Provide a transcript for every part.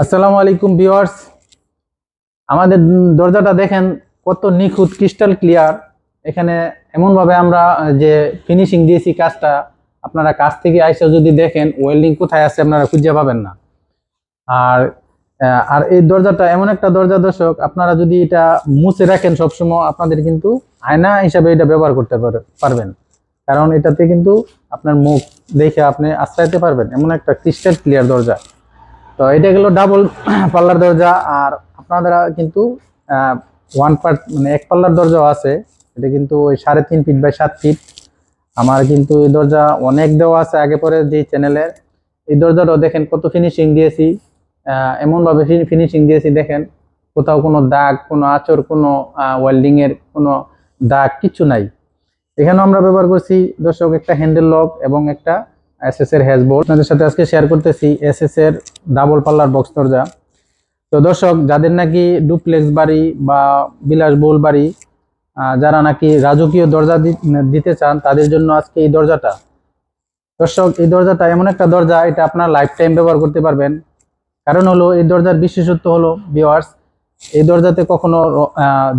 আসসালামু আলাইকুম ভিউয়ার্স। আমাদের দরজাটা দেখেন কত নিখুঁত ক্রিস্টাল ক্লিয়ার এখানে এমনভাবে আমরা যে ফিনিশিং দিয়েছি কাজটা, আপনারা কাজ থেকে আইসা যদি দেখেন ওয়েল্ডিং কোথায় আছে আপনারা খুঁজে পাবেন না। আর আর এই দরজাটা এমন একটা দরজা দর্শক, আপনারা যদি এটা মুছে রাখেন সবসময়, আপনাদের কিন্তু আয়না হিসাবে এটা ব্যবহার করতে পার- পারবেন। কারণ এটাতে কিন্তু আপনার মুখ দেখে আপনি আশ্রাইতে পারবেন। এমন একটা ক্রিস্টাল ক্লিয়ার দরজা। তো এটা গেল ডাবল পাল্লার দরজা আর আপনারা কিন্তু ওয়ান পার্ট মানে এক পাল্লার দরজাও আছে। এটা কিন্তু ওই সাড়ে তিন ফিট বাই সাত ফিট আমার কিন্তু এই দরজা অনেক দেওয়া আছে আগে পরে যে চ্যানেলের এই দরজাটাও দেখেন কত ফিনিশিং দিয়েছি। এমনভাবে ফিনিশিং দিয়েছি, দেখেন। কোথাও কোনো দাগ, কোনো আচর, কোনো ওয়েল্ডিংয়ের কোনো দাগ, কিছু নাই। এখানেও আমরা ব্যবহার করছি, দর্শক, একটা হ্যান্ডেল লক এবং একটা এসএস এর হ্যাশবোর্ড আপনাদের সাথে আজকে শেয়ার করতেছি এসএস এর ডাবল পাল্লার বক্স দরজা। তো দর্শক, যাদের নাকি ডুপ্লেক্স বাড়ি বা বিলাসবহুল বাড়ি যারা নাকি রাজকীয় দরজা দিতে চান, তাদের জন্য আজকে এই দরজাটা। দর্শক, এই দরজাটা এমন একটা দরজা, এটা আপনার লাইফ টাইম ব্যবহার করতে পারবেন। কারণ হলো, এই দরজার বিশেষত্ব হলো ভিওয়ার্স এই দরজাতে কখনো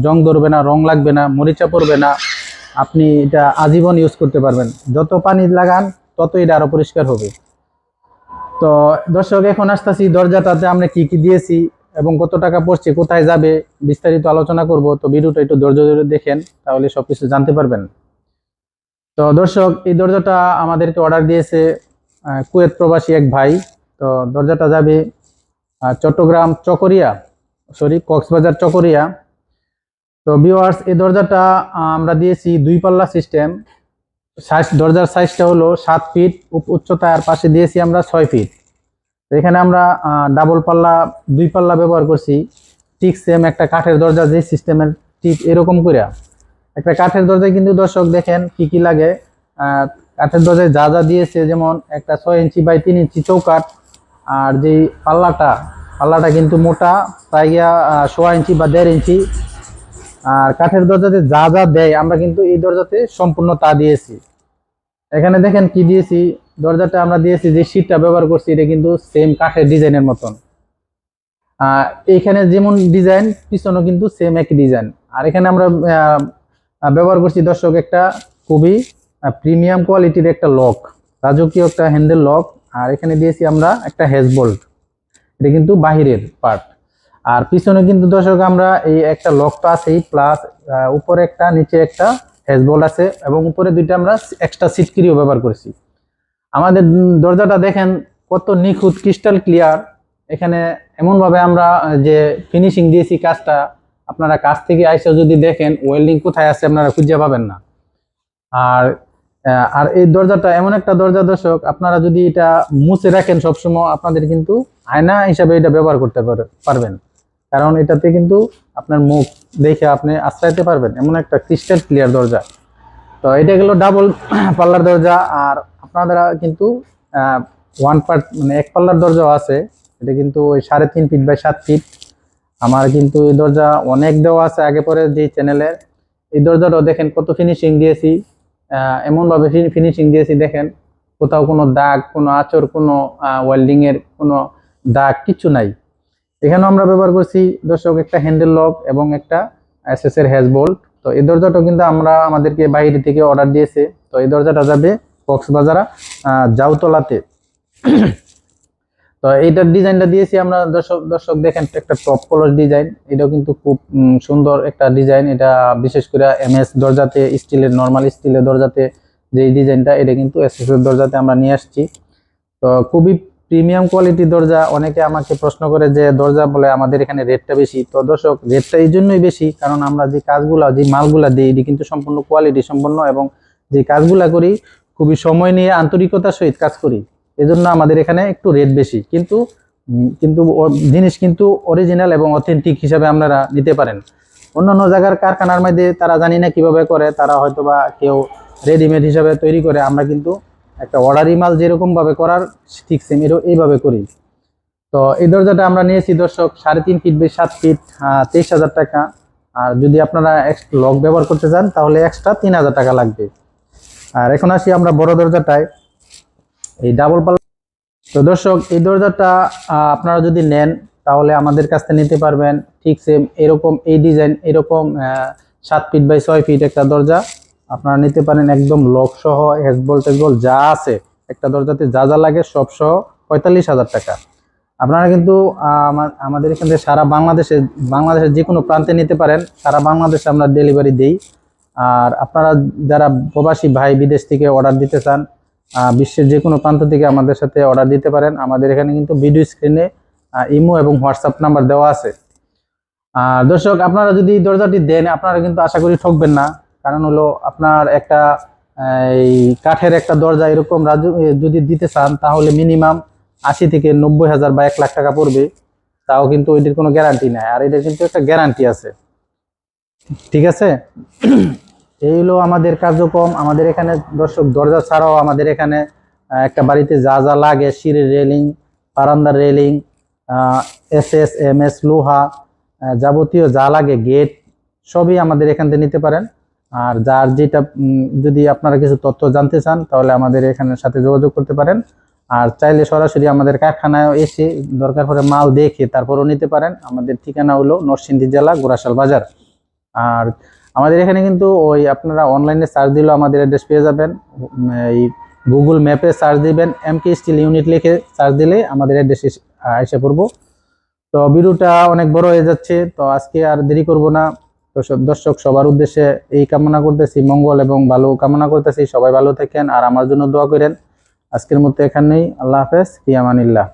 জং ধরবে না, রং লাগবে না, মরিচা পড়বে না। আপনি এটা আজীবন ইউজ করতে পারবেন। যত পানি লাগান তত এটা আরও পরিষ্কার হবে। তো দর্শক, এখন আসতেছি দরজাটাতে, আমরা কি কি দিয়েছি এবং কত টাকা পড়ছে, কোথায় যাবে, বিস্তারিত আলোচনা করব। তো ভিডিওটা একটু ধৈর্য ধরে দেখেন, তাহলে সবকিছু জানতে পারবেন। তো দর্শক, এই দরজাটা আমাদেরকে অর্ডার দিয়েছে কুয়েত প্রবাসী এক ভাই। তো দরজাটা যাবে চট্টগ্রাম চকরিয়া সরি কক্সবাজার চকরিয়া। তো ভিউয়ার্স এই দরজাটা আমরা দিয়েছি দুই পাল্লা সিস্টেম সাইজ দরজার সাইজটা হলো সাত ফিট উচ্চতা আর পাশে দিয়েছি আমরা ছয় ফিট এখানে আমরা ডাবল পাল্লা, দুই পাল্লা ব্যবহার করছি। ঠিক সেম একটা কাঠের দরজা যে সিস্টেমের ঠিক এরকম করে একটা কাঠের দরজায় কিন্তু দর্শক দেখেন কি কি লাগে। কাঠের দরজায় যা যা দিয়েছে, যেমন একটা ছয় ইঞ্চি বাই তিন ইঞ্চি চৌকাঠ, আর যেই পাল্লাটা পাল্লাটা কিন্তু মোটা, প্রায় গিয়া সোয়া ইঞ্চি বা দেড় ইঞ্চি। আর কাঠের দরজাতে যা যা দেয়, আমরা কিন্তু এই দরজাতে সম্পূর্ণ তা দিয়েছি। এখানে দেখেন কি দিয়েছি? দরজাটা আমরা দিয়েছি যে শীটটা ব্যবহার করছি, এটা কিন্তু সেম কাঠের ডিজাইনের মতন। এইখানে যেমন ডিজাইন পিছনেও কিন্তু সেম একই ডিজাইন আর এখানে আমরা ব্যবহার করছি দর্শক, একটা খুবই প্রিমিয়াম কোয়ালিটির একটা লক রাজকীয় একটা হ্যান্ডেল লক আর এখানে দিয়েছি আমরা একটা হেজবোল্ট এটা কিন্তু বাহিরের পার্ট আর পিছনে কিন্তু দর্শক আমরা এই একটা লক তো আছেই প্লাস উপরে একটা, নিচে একটা হেজবোল্ট আছে এবং উপরে দুইটা আমরা এক্সট্রা সিটকিরিও ব্যবহার করেছি। আমাদের দরজাটা দেখেন কত নিখুঁত ক্রিস্টাল ক্লিয়ার এখানে এমনভাবে আমরা যে ফিনিশিং দিয়েছি কাজটা, আপনারা কাজ থেকে আইসা যদি দেখেন ওয়েল্ডিং কোথায় আছে আপনারা খুঁজে পাবেন না। আর আর এই দরজাটা এমন একটা দরজা দর্শক, আপনারা যদি এটা মুছে রাখেন সবসময়, আপনাদের কিন্তু আয়না হিসাবে এটা ব্যবহার করতে পার- পারবেন। কারণ এটাতে কিন্তু আপনার মুখ দেখে আপনি আশ্রাইতে পারবেন। এমন একটা ক্রিস্টাল ক্লিয়ার দরজা। তো এটা গেল ডাবল পাল্লার দরজা আর আপনারা কিন্তু ওয়ান পার্ট মানে এক পাল্লার দরজাও আছে। এটা কিন্তু ওই সাড়ে তিন ফিট বাই সাত ফিট আমার কিন্তু এই দরজা অনেক দেওয়া আছে আগে পরে যে চ্যানেলের এই দরজাটাও দেখেন কত ফিনিশিং দিয়েছি। এমনভাবে ফিনিশিং দিয়েছি দেখেন। কোথাও কোনো দাগ, কোনো আচর কোনো ওয়েল্ডিংয়ের কোনো দাগ, কিছু নাই। এখানেও আমরা ব্যবহার করছি, দর্শক, একটা হ্যান্ডেল লক এবং একটা এসএস এর হ্যাশবোল্ট তো এই দরজাটাও কিন্তু আমরা আমাদেরকে বাইরে থেকে অর্ডার দিয়েছে। তো এই দরজাটা যাবে কক্সবাজারা জাউতলাতে। তো এইটার ডিজাইনটা দিয়েছি আমরা, দর্শক দর্শক দেখেন একটা টপ কলার ডিজাইন এটাও কিন্তু খুব সুন্দর একটা ডিজাইন এটা বিশেষ করে এমএস দরজাতে, স্টিলের নর্মাল স্টিলের দরজাতে যে ডিজাইনটা এটা কিন্তু এসএস এর দরজাতে আমরা নিয়ে আসছি। তো খুবই প্রিমিয়াম কোয়ালিটি দরজা, অনেকে আমাকে প্রশ্ন করে যে দরজা বলে আমাদের এখানে রেটটা বেশি। তো দর্শক রেটটা এই জন্যই বেশি, কারণ আমরা যে কাজগুলা, যে মালগুলা দিই, এটি কিন্তু সম্পূর্ণ কোয়ালিটি সম্পন্ন এবং যে কাজগুলা করি, খুবই সময় নিয়ে, আন্তরিকতার সহিত কাজ করি। এজন্য আমাদের এখানে একটু রেট বেশি। কিন্তু কিন্তু জিনিস কিন্তু অরিজিনাল এবং অথেন্টিক হিসাবে আপনারা নিতে পারেন। অন্যান্য জায়গার কারখানার মধ্যে তারা জানি না কীভাবে করে, তারা হয়তো বা কেউ রেডিমেড হিসাবে তৈরি করে, আমরা কিন্তু একটা অর্ডারি মাল যেরকম ভাবে করার, ঠিক সেম এরও এইভাবে করি। তো এই দরজাটা আমরা নিয়েছি দর্শক সাড়ে তিন ফিট বাই সাত ফিট তেইশ হাজার টাকা। আর যদি আপনারা লক ব্যবহার করতে চান, তাহলে এক্সট্রা তিন হাজার টাকা লাগবে। আর এখন আসি আমরা বড় দরজাটায়। এই ডাবল পাল্লা তো দর্শক, এই দরজাটা আপনারা যদি নেন, তাহলে আমাদের কাছ থেকে নিতে পারবেন। ঠিক সেম এরকম এই ডিজাইন এরকম সাত ফিট বাই ছয় ফিট একটা দরজা। আপনারা নিতে পারেন একদম লক সহ হেসবল টেসবল যা আছে, একটা দরজাতে যা যা লাগে সব সহ পঁয়তাল্লিশ হাজার টাকা। আপনারা কিন্তু আমাদের এখান থেকে সারা বাংলাদেশে, বাংলাদেশের যে কোনো প্রান্তে নিতে পারেন, সারা বাংলাদেশে আমরা ডেলিভারি দিই। আর আপনারা যারা প্রবাসী ভাই বিদেশ থেকে অর্ডার দিতে চান বিশ্বের যে কোনো প্রান্ত থেকে আমাদের সাথে অর্ডার দিতে পারেন। আমাদের এখানে কিন্তু ভিডিও স্ক্রিনে ইমো এবং হোয়াটসঅ্যাপ নাম্বার দেওয়া আছে। আর দর্শক, আপনারা যদি দরজাটি দেন, আপনারা কিন্তু আশা করি ঠকবেন না। কারণ হলো আপনার একটা এই কাঠের একটা দরজা এরকম রাজু যদি দিতে চান, তাহলে মিনিমাম আশি থেকে নব্বই হাজার বা এক লাখ টাকা পড়বে। তাও কিন্তু ওইটির কোনো গ্যারান্টি নাই। আর এটার কিন্তু একটা গ্যারান্টি আছে। ঠিক আছে? এই হলো আমাদের কার্যক্রম। আমাদের এখানে, দর্শক, দরজা ছাড়াও আমাদের এখানে একটা বাড়িতে যা যা লাগে, সিঁড়ির রেলিং বারান্দার railing S S M S লোহা যাবতীয় যা লাগে গেট সবই আমাদের এখান থেকে নিতে পারেন। আর যার যেটা যদি আপনারা কিছু তথ্য জানতে চান, তাহলে আমাদের এখানের সাথে যোগাযোগ করতে পারেন। আর চাইলে সরাসরি আমাদের কারখানায় এসে দরকার পড়ে মাল দেখে তারপরও নিতে পারেন। আমাদের ঠিকানা হলো নরসিংদী জেলা গোরাশাল বাজার। আর আমাদের এখানে কিন্তু ওই আপনারা অনলাইনে সার্চ দিলেও আমাদের অ্যাড্রেস পেয়ে যাবেন। এই গুগল ম্যাপে সার্চ দিবেন, এমকে স্টিল ইউনিট লিখে সার্চ দিলে আমাদের অ্যাড্রেস এসে পড়ব। তো ভিডিওটা অনেক বড় হয়ে যাচ্ছে, তো আজকে আর দেরি করব না। তো দর্শক, সবার উদ্দেশ্যে এই কামনা করতেছি, মঙ্গল এবং ভালো কামনা করতেছি, সবাই ভালো থাকেন আর আমার জন্য দোয়া করেন। আজকের মতো এখানেই, আল্লাহ হাফেজ ফিয়ামানিল্লাহ